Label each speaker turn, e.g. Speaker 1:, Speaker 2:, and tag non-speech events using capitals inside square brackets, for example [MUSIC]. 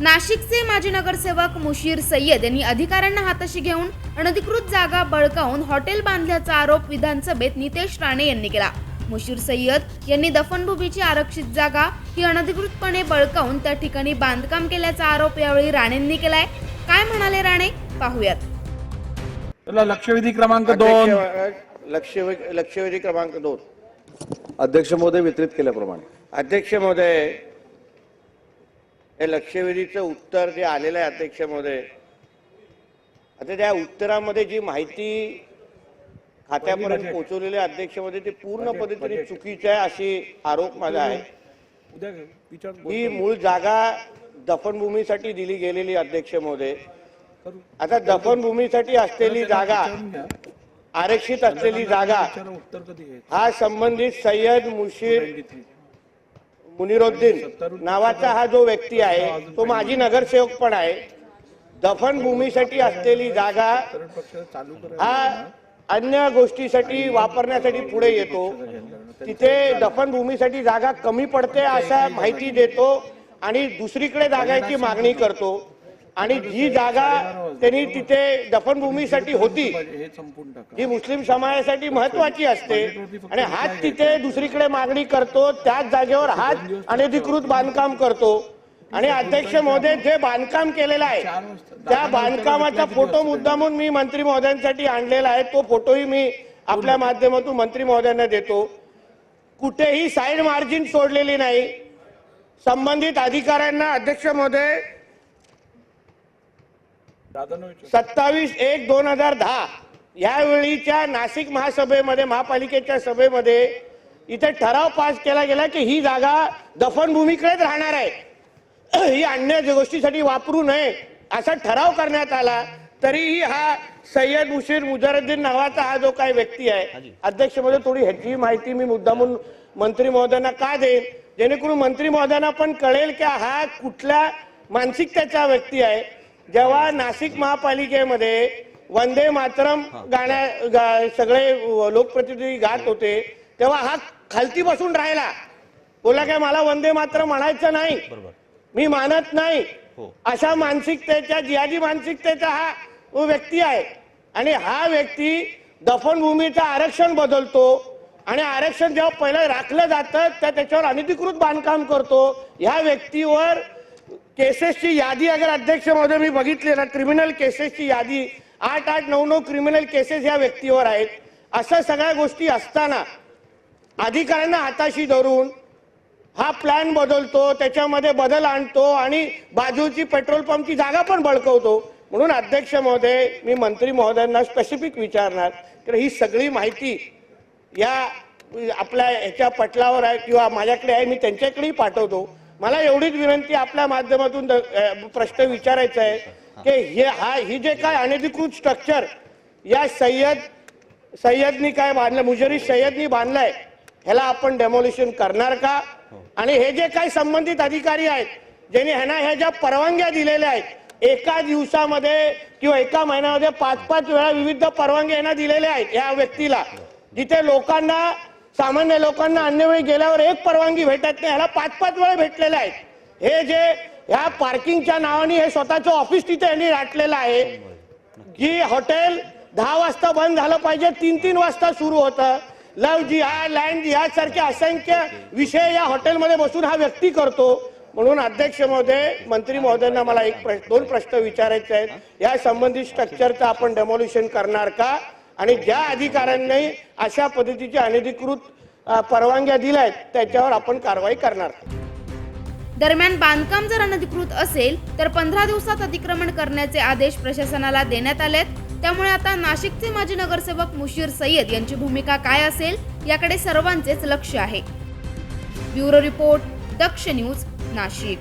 Speaker 1: नाशिकचे माजी नगरसेवक मुशीर सय्यद यांनी अधिकाऱ्यांना हाताशी घेऊन अनधिकृत जागा बळकावून हॉटेल बांधल्याचा आरोप विधानसभेत नितेश राणे यांनी केला. मुशीर सय्यद यांनी दफनभूमीची आरक्षित जागा ही अनधिकृतपणे बळकावून त्या ठिकाणी बांधकाम केल्याचा आरोप यावेळी राणेंनी केलाय. काय म्हणाले राणे? पाहूयात.
Speaker 2: लक्षवेधी क्रमांक दोन.
Speaker 3: लक्षवेधी क्रमांक दोन.
Speaker 4: अध्यक्ष महोदय वितरित केल्याप्रमाणे.
Speaker 3: अध्यक्ष महोदय हे लक्षवेधीचं उत्तर जे आलेलं आहे अध्यक्ष महोदय आता त्या उत्तरामध्ये जी माहिती खात्यापर्यंत पोहोचवलेली आहे, अध्यक्ष महोदय ते पूर्ण पद्धतीने चुकीचं आहे अशी आरोप माझा आहे. ही मूळ जागा दफनभूमीसाठी दिली गेलेली अध्यक्ष महोदय आता दफनभूमीसाठी असलेली जागा आरक्षित असलेली जागा हा संबंधित सय्यद मुशीर मुनिरुद्दीन नावाचा हा जो व्यक्ती आहे तो माजी नगरसेवक पण आहे. दफनभूमीसाठी असलेली जागा हा अन्य गोष्टीसाठी वापरण्यासाठी पुढे येतो. तिथे दफनभूमीसाठी जागा कमी पडते अशा माहिती देतो आणि दुसरीकडे जागाची मागणी करतो. आणि जी जागा त्यांनी तिथे दफनभूमीसाठी होती
Speaker 2: हे
Speaker 3: मुस्लिम समाजासाठी महत्वाची असते. आणि हाच तिथे दुसरीकडे मागणी करतो त्याच जागेवर हाच अनधिकृत बांधकाम करतो. आणि अध्यक्ष महोदय जे बांधकाम केलेलं आहे त्या बांधकामाचा फोटो मुद्दामून मी मंत्री महोदयांसाठी आणलेला आहे. तो फोटोही मी आपल्या माध्यमातून मंत्री महोदयांना देतो. कुठेही साईड मार्जिन सोडलेली नाही. संबंधित अधिकाऱ्यांना अध्यक्ष महोदय सत्तावीस एक दोन हजार दहा. यावेळीच्या नाशिक महासभेमध्ये महापालिकेच्या सभेमध्ये इथे ठराव पास केला गेला की ही जागा दफनभूमीकडेच राहणार आहे. [CLEARS THROAT] ही अन्य गोष्टीसाठी वापरू नये असा ठराव करण्यात आला. तरीही हा सय्यद मुशीर मुजरुद्दीन नावाचा हा जो काही व्यक्ती आहे अध्यक्षमध्ये थोडी ह्याची माहिती मी मुद्दामून मंत्री महोदयांना का देईन? जेणेकरून मंत्री महोदयांना पण कळेल की हा कुठल्या मानसिकतेचा व्यक्ती आहे. जेव्हा नाशिक महापालिकेमध्ये वंदे मातरम गाण्या गा- सगळे लोकप्रतिनिधी गात होते तेव्हा हा खालती बसून राहिला. बोला काय मला वंदे मातरम म्हणायचं नाही. मी मानत नाही. अशा मानसिकतेच्या जिहादी मानसिकतेचा हा व्यक्ती आहे. आणि हा व्यक्ती दफनभूमीचं आरक्षण बदलतो. आणि आरक्षण जेव्हा पहिलं राखलं जातं त्या त्याच्यावर अनधिकृत बांधकाम करतो. ह्या व्यक्तीवर केसेसची यादी अगर अध्यक्ष महोदय मी बघितली ना क्रिमिनल केसेसची यादी आठ आठ नऊ नऊ क्रिमिनल केसेस या व्यक्तीवर आहेत. अशा सगळ्या गोष्टी असताना अधिकाऱ्यांना हाताशी धरून हा प्लॅन बदलतो त्याच्यामध्ये बदल आणतो आणि बाजूची पेट्रोल पंपची जागा पण बळकवतो. म्हणून अध्यक्ष महोदय मी मंत्री महोदयांना स्पेसिफिक विचारणार. तर ही सगळी माहिती या आपल्या ह्याच्या पटलावर आहे किंवा माझ्याकडे आहे मी त्यांच्याकडेही पाठवतो. मला एवढीच विनंती आपल्या माध्यमातून द- प्रश्न विचारायचा आहे की हे हा ही जे काय अनधिकृत स्ट्रक्चर या सय्यद सय्यदनी काय बांधलं मुजरी सय्यदनी बांधलंय ह्याला आपण डेमोलिशन करणार का? आणि हे जे काही संबंधित अधिकारी आहेत ज्यांनी ह्यांना ह्या ज्या परवानग्या दिलेल्या आहेत एका दिवसामध्ये किंवा एका महिन्यामध्ये पाच पाच वेळा विविध परवानग्या यांना दिलेल्या आहेत या व्यक्तीला. जिथे लोकांना सामान्य लोकांना अन्यवेळी गेल्यावर एक परवानगी भेटत नाही. ह्याला पाच पाच वेळा भेटलेले आहेत हे जे ह्या पार्किंगच्या नावाने हे स्वतःचं ऑफिस तिथे यांनी राटलेलं आहे. जी हॉटेल दहा वाजता बंद झालं पाहिजे तीन तीन वाजता सुरू होतं. लव जिहाद लँड जिहाद सारखे असंख्य विषय या हॉटेलमध्ये बसून हा व्यक्ती करतो. म्हणून अध्यक्ष महोदय मंत्री महोदयांना मला एक प्रश्न दोन प्रश्न विचारायचे आहेत. या संबंधित स्ट्रक्चरचं आपण डेमोल्युशन करणार का? आणि ज्या अधिकाऱ्यांनी अशा पद्धतीच्या अनधिकृत परवानग्या दिल्या आहेत त्याच्यावर आपण कारवाई करणार.
Speaker 1: दरम्यान बांधकाम जर अनधिकृत असेल तर पंधरा दिवसात अतिक्रमण करण्याचे आदेश प्रशासनाला देण्यात आलेत. त्यामुळे आता नाशिकचे माजी नगरसेवक मुशीर सय्यद यांची भूमिका काय असेल याकडे सर्वांचेच लक्ष आहे. Bureau report Daksh news Nashik.